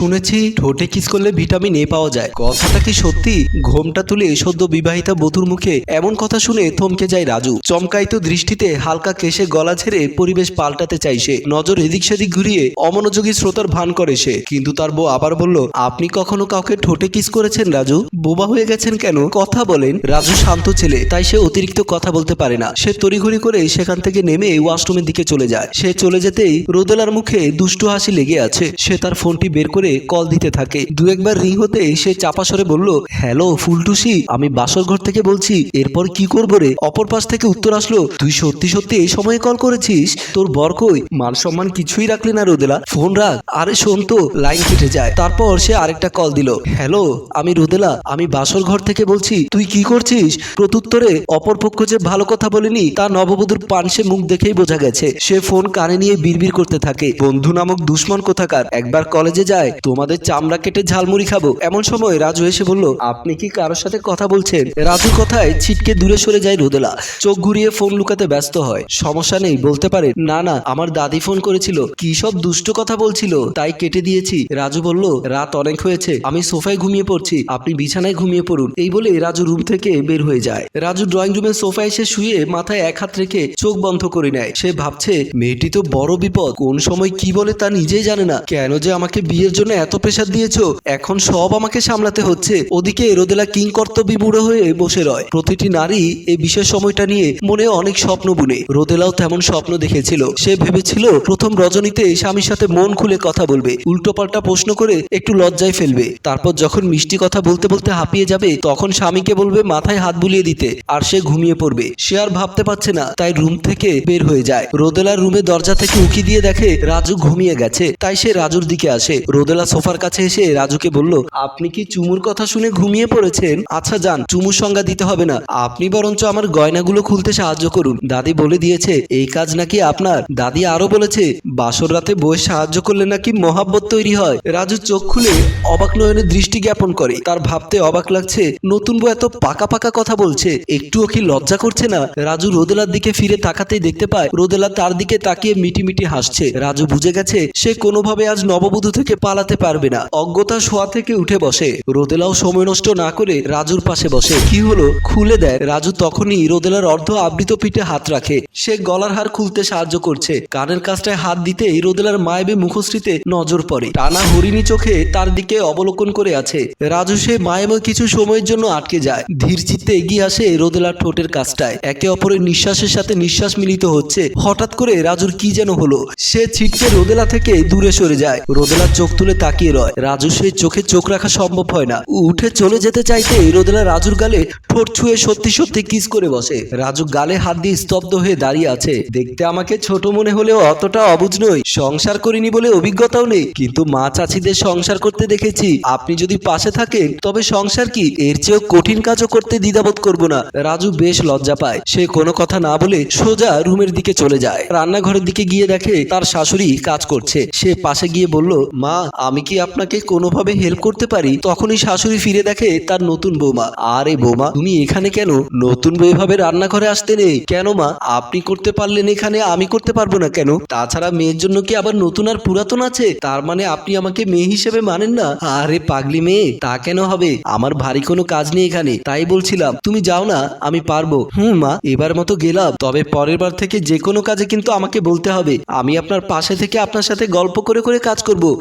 শুনেছি ঠোঁটে কিস করলে ভিটামিন এ পাওয়া যায়। কথাটা কি সত্যি? ঘোমটা তুলে সদ্য বিবাহিতা বধুর মুখে এমন কথা শুনে থমকে যায় রাজু। চমকায়িত দৃষ্টিতে হালকা কেশে গলা ছেড়ে পরিবেশ পাল্টাতে চাইছে নজর এদিক সেদিক ঘুরিয়ে অমনোযোগী শ্রোতার ভান করে সে। কিন্তু তার বউ আবার বলল, আপনি কখনো কাউকে ঠোঁটে কিস করেছেন রাজু? বোবা হয়ে গেছেন কেন? কথা বলেন। রাজু শান্ত ছেলে, তাই সে অতিরিক্ত কথা বলতে পারে না। সে তড়িঘড়ি করে সেখান থেকে নেমে ওয়াশরুমের দিকে চলে যায়। সে চলে যেতেই রোদেলার মুখে দুষ্টু হাসি লেগে আছে। সে তার ফোনটি বের করে কল দিতে থাকে। দু একবার রিং হতে সে চাপা সরে বলল, হ্যালো, ফুলটুসি, আমি বাসর ঘর থেকে বলছি, এরপর কি করব রে? অপর পাশ থেকে উত্তর আসলো, তুই সত্যি সত্যি এই সময়ে কল করেছিস? তোর বর কই? মান সম্মান কিছুই রাখলি না রোদেলা। ফোন রাখ। আরে শোন তো, লাইন কেটে যায়। তারপর সে আরেকটা কল দিল, হ্যালো, আমি রোদেলা, আমি বাসর ঘর থেকে বলছি, তুই কি করছিস? প্রত্যুত্তরে, অপর পক্ষ যে ভালো কথা বলেনি, তা নববধূর পানসে মুখ দেখেই বোঝা গেছে। সে ফোন কানে নিয়ে বিড়বিড় করতে থাকে। বন্ধু নামক দুশ্মন কোথাকার? একবার কলেজে যায় তোমাদের চামড়া কেটে ঝালমুড়ি খাব। এমন সময় রাজু এসে বলল, আপনি কি কারোর সাথে কথা বলছেন? রাজুর কথায় ছিটকে দূরে সরে যায় রোদেলা। চোখ ঘুরিয়ে ফোন লুকাতে ব্যস্ত হয়। সমস্যা নেই, বলতে পারে, না না, আমার দাদি ফোন করেছিল। কি সব দুষ্ট কথা বলছিল, তাই কেটে দিয়েছি। রাজু বলল, রাত অনেক হয়েছে, আমি সোফায় ঘুমিয়ে পড়ছি, আপনি বিছানায় ঘুমিয়ে পড়ুন। এই বলে রাজু রুম থেকে বের হয়ে যায়। রাজু ড্রয়িং রুমের সোফায় এসে শুয়ে মাথায় এক হাত রেখে চোখ বন্ধ করে নেয়। সে ভাবছে, মেয়েটি তো বড় বিপদ, কোন সময় কি বলে তা নিজেই জানে না। কেন যে আমাকে বিয়ের জন্য এত প্রেশার দিয়েছ, এখন সব আমাকে সামলাতে হচ্ছে। ওদিকে রোদেলা কিং কর্তব্য বুড়ো হয়ে বসে রয়। প্রতিটি নারী এই বিশেষ সময়টা নিয়ে মনে অনেক স্বপ্ন বুনে। রোদেলাও তেমন স্বপ্ন দেখেছিল। সে ভেবেছিল প্রথম রজনীতে স্বামীর সাথে মন খুলে কথা বলবে। উল্টোপাল্টা প্রশ্ন করে একটু লজ্জায় ফেলবে। তারপর যখন মিষ্টি কথা বলতে বলতে হাঁপিয়ে যাবে, তখন স্বামীকে বলবে মাথায় হাত বুলিয়ে দিতে। আর সে ঘুমিয়ে পড়বে। সে আর ভাবতে পারছে না, তাই রুম থেকে বের হয়ে যায়। রোদেলার রুমে দরজা থেকে উকি দিয়ে দেখে রাজু ঘুমিয়ে গেছে। তাই সে রাজুর দিকে আসে। রোদেলা সোফার কাছে এসে রাজুকে বলল, আপনি কি চুমুর কথা শুনে ঘুমিয়ে পড়েছেন? আচ্ছা যান, চুমুর সংজ্ঞা দিতে হবে না। আপনি বরঞ্চ আমার গয়নাগুলো খুলতে সাহায্য করুন। দাদি বলে দিয়েছে, এই কাজ নাকি আপনার? দাদি আরও বলেছে, বাসর রাতে বয়ে সাহায্য করলে নাকি মহাব্বত তৈরি হয়। রাজু চোখ খুলে অবাক নয়নে দৃষ্টি জ্ঞাপন করে। তার ভাবতে অবাক লাগছে, নতুন বউ এত পাকা পাকা কথা বলছে, একটুও কি লজ্জা করছে না? রাজু রোদেলার দিকে ফিরে তাকাতেই দেখতে পায়, রোদেলা তার দিকে তাকিয়ে মিটি মিটি হাসছে। রাজু বুঝে গেছে, সে কোনোভাবে আজ নববধূ থেকে পালাতে পারবে না। অজ্ঞতা শোয়া থেকে উঠে বসে। রোদেলাও সময় নষ্ট না করে রাজুর পাশে বসে। কি হলো? খুলে দেয় রাজু তখনই রোদেলার অর্ধ আবৃত পিঠে হাত রাখে। সে গলার হার খুলতে সাহায্য করছে। কানের কাজটায় হাত দিতেই রোদেলার মায়াবী মুখশ্রীতে নজর পড়ে। টানা হরিণী চোখে তার দিকে অবলোকন করে আছে। রাজু সে মায়াময় কিছু সময়ের জন্য আটকে যায়। ধীর চিত্তে এগিয়ে আসে রোদেলার ঠোঁটের কাজটায়। একে অপরের নিঃশ্বাসের সাথে নিঃশ্বাস মিলিত হচ্ছে। হঠাৎ করে রাজুর কি যেন হলো। সে ছিটকে রোদেলা থেকে দূরে সরে যায়। রোদেলা চোখ তুলে তাকিয়ে রয়। রাজু সে চোখে চোখ রাখা সম্ভব হয় না। উঠে চলে যেতে চাইতে রোদেলা রাজুর গালে ঠোঁট ছুঁয়ে সত্যি সত্যি কিস করে বসে। রাজু গালে হাত দিয়ে স্তব্ধ হয়ে দাঁড়িয়ে আছে। দেখতে আমাকে ছোট মনে হলেও অতটা অবুঝ নই। সংসার করিনি বলে অভিজ্ঞতাও নেই। কিন্তু মা চাচিদের সংসার করতে দেখেছি। আপনি যদি পাশে থাকেন, তবে সংসার কি? এর চেয়েও কঠিন কাজও করতে দ্বিধাবোধ করব না। রাজু বেশ লজ্জা পায়। সে কোনো কথা না বলে সোজা রুমের দিকে চলে যায়। রান্নাঘরের দিকে গিয়ে দেখে তার শাশুড়ি কাজ করছে। সে পাশে গিয়ে বলল, মা আমি কি আপনাকে কোনোভাবে হেল্প করতে পারি? তখনই শাশুড়ি ফিরে দেখে তার নতুন বৌমা। আরে বৌমা, তুমি এখানে কেন? নতুন এভাবে রান্নাঘরে আসতে নেই। কেন মা? আপনি করতে পারলেন এখানে, আমি করতে পারব না কেন? তাছাড়া মেয়ের জন্য কি আবার নতুন আর পুরাতন আছে? তার মানে আপনি আমাকে মেয়ে হিসেবে মানেন না? আরে পাগলি মেয়ে, তা কেন হবে? আমার ভারী কোনো কাজ নেই এখানে। তাই বলছিলাম, তুমি যাও না, আমি পারব। হুম মা, এবার মতো গেলাম। তবে পরের বার থেকে যে কোনো কাজে কিন্তু আমাকে বলতে হবে। আমি আপনার পাশে থেকে আপনার সাথে গল্প করে করে কাজ করব।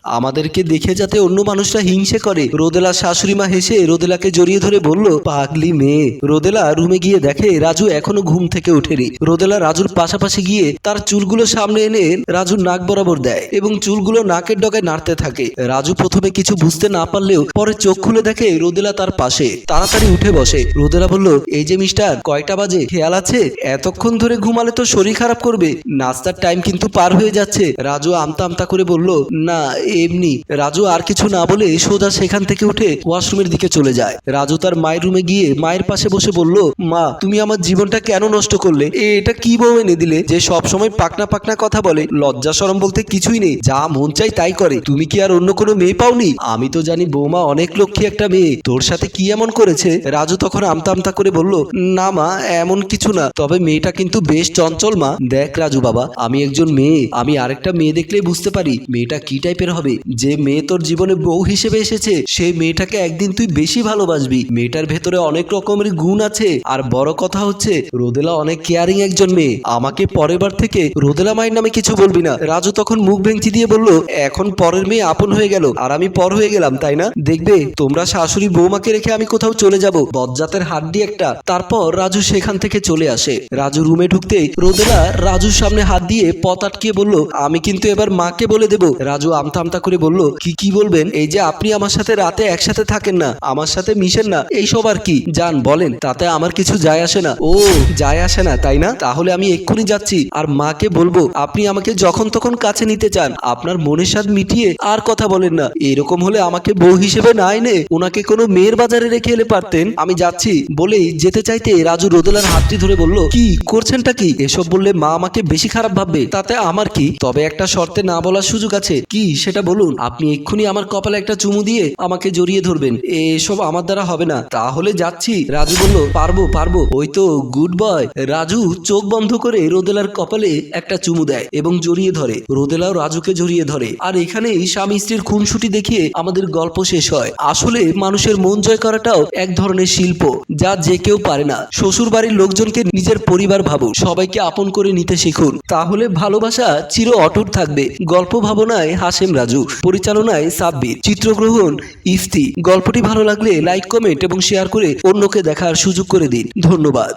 আমাদেরকে দেখে যাতে অন্য মানুষরা হিংসে করে। রোদেলা শাশুড়ি মা হেসে রোদেলাকে জড়িয়ে ধরে বলল, পাগলি মেয়ে। রোদেলা রুমে গিয়ে দেখে, রাজু এখনও ঘুম থেকে ওঠেনি। রোদেলা রাজুর পাশাপাশি গিয়ে তার চুলগুলো সামনে এনে রাজুর নাক বরাবর দেয় এবং চুলগুলো নাকের ডগায় নাড়তে থাকে। রাজু প্রথমে কিছু বুঝতে না পারলেও পরে চোখ খুলে দেখে রোদেলা তার পাশে। তাড়াতাড়ি উঠে বসে। রোদেলা বলল, এই যে মিস্টার, কয়টা বাজে? খেয়াল আছে? এতক্ষণ ধরে ঘুমালে তো শরীর খারাপ করবে। নাস্তার টাইম কিন্তু পার হয়ে যাচ্ছে। রাজু আমতা আমতা করে বলল, না, এমনি। রাজু আর কিছু না বলে সোজা সেখান থেকে উঠে ওয়াশরুমের দিকে চলে যায়। রাজু তার মায়ের রুমে গিয়ে মায়ের পাশে বসে বলল, মা, তুমি আমার জীবনটা কেন নষ্ট করলে? এটা কি বউ এনে দিলে যে সব সময় পাকনা পাকনা কথা বলে? লজ্জা শরম বলতে কিছুই নেই, যা মন চাই তাই করে। তুমি কি আর অন্য কোনো মেয়ে পাওনি? আমি তো জানি বৌমা অনেক লক্ষ্মী একটা মেয়ে। তোর সাথে কি এমন করেছে? রাজু তখন আমতা আমতা করে বলল, না মা, এমন কিছু না। তবে মেয়েটা কিন্তু বেশ চঞ্চল মা। দেখ রাজু বাবা, আমি একজন মেয়ে। আমি আরেকটা মেয়ে দেখলেই বুঝতে পারি মেয়েটা কি টাইপের হবে। যে যে মেয়ে তোর জীবনে বউ হিসেবে এসেছে সেই মেয়েটাকে একদিন তুই বেশি ভালোবাসবি। মেয়েটার ভেতরে অনেক রকমের গুণ আছে। আর বড় কথা হচ্ছে, রোদেলা অনেক কেয়ারিং একজন মেয়ে। আমাকে পরের বার থেকে রোদেলা মায়ের নামে কিছু বলবি না। রাজু তখন মুখ ভেঙচি দিয়ে বলল, এখন পরের মেয়ে আপন হয়ে গেল। আর আমি পর হয়ে গেলাম, তাই না? দেখবে, তোমরা শাশুড়ি বৌমাকে রেখে আমি কোথাও চলে যাব। বজ্জাতের হাড্ডি একটা। তারপর রাজু সেখান থেকে চলে আসে। রাজু রুমে ঢুকতেই রোদেলা রাজুর সামনে হাত দিয়ে পথ আটকিয়ে বলল, আমি কিন্তু এবার মাকে বলে দেব। রাজু আমতা আমতা করে বলল কি কি বলবেন? এই যে আপনি আমার সাথে রাতে একসাথে থাকেন না, আমার সাথে মিশেন না এইসব আর কি? যান, বলেন, তাতে আমার কিছু যায় আসে না। ও, যায় আসে না, তাই না? তাহলে আমি এক্ষুনি যাচ্ছি। আর মাকে বলব, আপনি আমাকে যখন তখন কাছে নিতে চান, আপনার মনের স্বাদ মিটিয়ে আর কথা বলেন না। এরকম হলে আমাকে বউ হিসেবে না এনে ওনাকে কোনো মেয়ের বাজারে রেখে এলে পারতেন? আমি যাচ্ছি। বলেই যেতে চাইতে রাজু রোদেলার হাতটি ধরে বলল, কি করছেনটা কি? এসব বললে মা আমাকে বেশি খারাপ ভাববে। তাতে আমার কি? তবে একটা শর্তে না বলার সুযোগ আছে। কি? সেটা বলুন। আপনি এক্ষুনি আমার কপালে একটা চুমু দিয়ে আমাকে জড়িয়ে ধরবেন। এসব আমার দ্বারা হবে না। তাহলে যাচ্ছি। রাজু বলল, পারব পারব। ওই তো গুড বয় রাজু চোখ বন্ধ করে রোদেলার কপালে একটা চুমু দেয় এবং জড়িয়ে ধরে। রোদেলাও রাজুকে জড়িয়ে ধরে। আর এখানেই স্বামী স্ত্রীর খুনসুটি দেখিয়ে আমাদের গল্প শেষ হয়। আসলে মানুষের মন জয় করাটাও এক ধরনের শিল্প, যা যে কেউ পারে না। শ্বশুর বাড়ির লোকজনকে নিজের পরিবার ভাবুন সবাইকে আপন করে নিতে শিখুন। তাহলে ভালোবাসা চির অটুট থাকবে। গল্প ভাবনায় হাসেম রাজু। পরিচালনায় সাব্বির। চিত্রগ্রহণ, ইফতি। গল্পটি ভালো লাগলে লাইক, কমেন্ট এবং শেয়ার করে অন্যকে দেখার সুযোগ করে দিন। ধন্যবাদ।